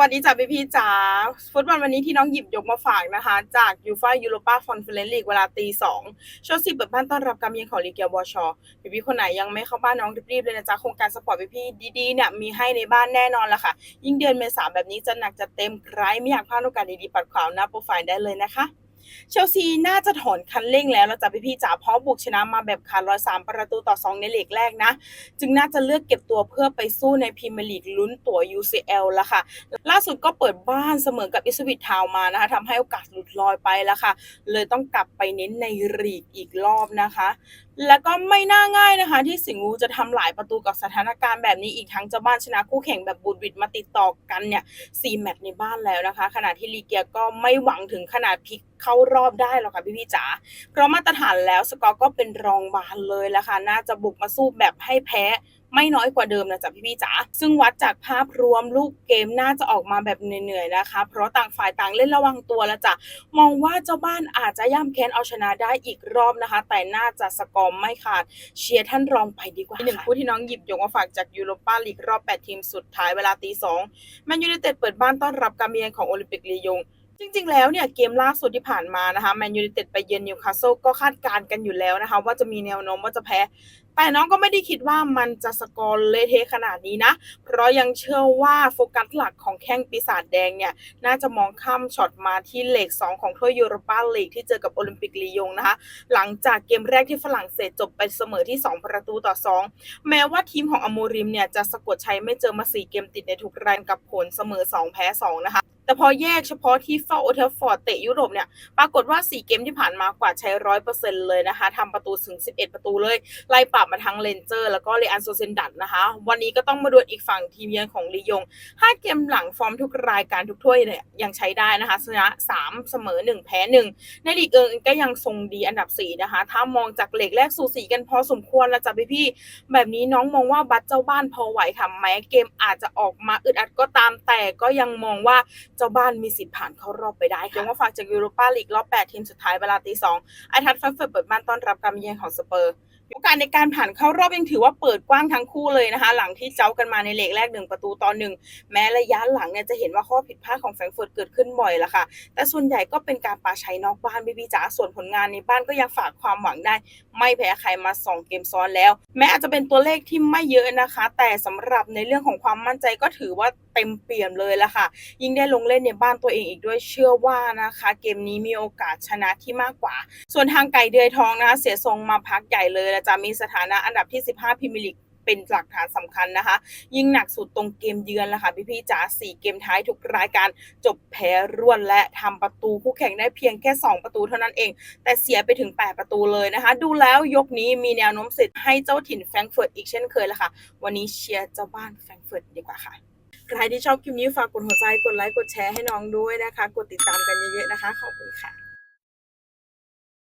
วัสดีจ้าพี่พี่จ๋าฟุตบอลวันนี้ที่น้องหยิบยกมาฝากนะคะ จากยูฟ่ายูโรปาคอนเฟอเรนซ์ลีกเวลาตีสองโชว์สิบเปิดบ้านต้อนรับการเยือนของลีเกียวบอชอพี่พี่คนไหนยังไม่เข้าบ้านน้องรีบๆเลยนะจ๊ะโครงการสปอร์ตพี่พี่ดีๆเนี่ยมีให้ในบ้านแน่นอนละค่ะ ยิ่งเดือนเมษาแบบนี้จะหนักจะเต็มใครไม่อยากพลาดโอกาสดีๆปัดขวาวหน้าโปรไฟล์ได้เลยนะคะ เชลซีน่าจะถอนคันเร่งแล้วแล้วจ้ะพี่จ๋าเพราะบุกชนะมาแบบขาดรอยสามประตูต่อสองในเลกแรกนะ จึงน่าจะเลือกเก็บตัวเพื่อไปสู้ในพรีเมียร์ลีกลุ้นตั๋ว UCL ล้วค่ะ ล่าสุดก็เปิดบ้านเสมอกับอิสวิตทาวมานะคะทำให้โอกาสหลุดลอยไปล้วค่ะ เลยต้องกลับไปเน้นในลีกอีกรอบนะคะ แล้วก็ไม่น่าง่ายนะคะ ที่สิงห์ูจะทำหลายประตูกับสถานการณ์แบบนี้อีกทั้งเจ้าบ้านชนะคู่แข่งแบบบูดวิดมาติดต่อกันเนี่ยสี่แมตช์ในบ้านแล้วนะคะ ขณะที่ลีเกียก็ไม่หวังถึงขนาดพลิกเข้าารอบได้หรอกค่ะพี่พี่จ๋าเพราะมาตรฐานแล้วสกอร์ก็เป็นรองบานเลยละค่ะน่าจะบุกมาสู้แบบให้แพ้ไม่น้อยกว่าเดิมนะจ๊ะพี่พี่จ๋า ซึ่งวัดจากภาพรวมลูกเกมน่าจะออกมาแบบเหนื่อยๆนะคะ เพราะต่างฝ่ายต่างเล่นระวังตัวแล้วจ้ะ มองว่าเจ้าบ้านอาจจะย่ำแค้นเอาชนะได้อีกรอบนะคะ แต่น่าจะสกอร์ไม่ขาด เชียร์ท่านรองไปดีกว่าหนึ่งคู่ที่น้องหยิบยกมาฝากจากยูโรปาลีกรอบ 8 ทีมสุดท้ายเวลาตีสองแมนยูไนเต็ดเปิดบ้านต้อนรับการเยือนของโอลิมปิกลียง จริงๆ แล้วเนี่ยเกมล่าสุดที่ผ่านมานะคะแมนยูไนเต็ดไปเยือนนิวคาสเซิลก็คาดการณ์กันอยู่แล้วนะคะ ว่าจะมีแนวโน้มว่าจะแพ้ แต่น้องก็ไม่ได้คิดว่ามันจะสกอร์เละเทะขนาดนี้นะ เพราะยังเชื่อว่าโฟกัสหลักของแข้งปีศาจแดงเนี่ย น่าจะมองข้ามช็อตมาที่เลก2 ของถ้วยยูโรปาลีกที่เจอกับโอลิมปิกลียงนะคะ หลังจากเกมแรกที่ฝรั่งเศสจบไปเสมอที่ 2 ประตูต่อ 2 แม้ว่าทีมของอโมริมเนี่ยจะสะกดชัยไม่เจอมา4เกมติดในทุกรายกับผลเสมอ 2 แพ้ 2 นะคะ แต่พอแยกเฉพาะที่เฝ้าโอเทลฟอร์ดเตะยุโรปเนี่ย ปรากฏว่า 4 เกมที่ผ่านมากว่าใช้ร้อยเปอร์เซ็นต์เลยนะคะทำประตูถึง 11 ประตูเลย ไล่ปรับมาทั้งเลนเจอร์ แล้วก็เรอันโซเซนดัตนะคะ วันนี้ก็ต้องมาดวลอีกฝั่งทีมเยือนของลียง 5 เกมหลังฟอร์มทุกรายการทุกถ้วยเนี่ยยังใช้ได้นะคะชนะ3 เสมอ 1 แพ้ 1 ในลีกเอิงก็ยังทรงดีอันดับ 4 นะคะ ถ้ามองจากเหล็กแรกสู่สีกันพอสมควรแล้วจ้ะพี่พี่ๆแบบนี้น้องมองว่าบัตเจ้าบ้านพอไหวค่ะแม้เกมอาจจะออกมาอึดอัดก็ตามแต่ก็ยังมองว่าเจ้าบ้านมีสิทธิ์ผ่านเข้ารอบไปได้ค่ะยังมาฝากจากยูโรปาลีกรอบ 8 ทีมสุดท้ายเวลาตีสองไอทัดแฟรงเฟิร์ตเปิดบ้านต้อนรับการมาเยือนของสเปอร์ โอกาสในการผ่านเข้ารอบยังถือว่าเปิดกว้างทั้งคู่เลยนะคะ หลังที่เจ้ากันมาในเลกแรกหนึ่งประตูต่อหนึ่งแม้ระยะหลังเนี่ยจะเห็นว่าข้อผิดพลาดของแฟรงเฟิร์ตเกิดขึ้นบ่อยละค่ะ แต่ส่วนใหญ่ก็เป็นการปาชัยนอกบ้านบีบีจ๋าส่วนผลงานในบ้านก็ยังฝากความหวังได้ ไม่แพ้ใครมา 2 เกมซ้อนแล้ว แม้อาจจะเป็นตัวเลขที่ไม่เยอะนะคะ แต่สำหรับในเรื่องของความมั่นใจก็ถือว่าเต็มเปี่ยมเลยละค่ะ ยิ่งได้ลงเล่นในบ้านตัวเองอีกด้วยเชื่อว่านะคะ เกมนี้มีโอกาสชนะที่มากกว่า ส่วนทางไก่เดือยทองนะคะเสียทรงมาพักใหญ่เลยและจะมีสถานะอันดับที่ 15พรีเมียร์ลีกเป็นหลักฐานสำคัญนะคะ ยิ่งหนักสุดตรงเกมเยือนละค่ะพี่ๆจ๋าสี่เกมท้ายทุกรายการจบแพ้รวดและทำประตูคู่แข่งได้เพียงแค่ 2 ประตูเท่านั้นเอง แต่เสียไปถึง 8 ประตูเลยนะคะ ดูแล้วยกนี้มีแนวโน้มเสร็จให้เจ้าถิ่นแฟรงก์เฟิร์ตอีกเช่นเคยละค่ะ วันนี้เชียร์เจ้าบ้านแฟรงก์เฟิร์ตดีกว่าค่ะใครที่ชอบคลิปนี้ฝากกดหัวใจกดไลค์กดแชร์ให้น้องด้วยนะคะ กดติดตามกันเยอะๆนะคะขอบคุณค่ะ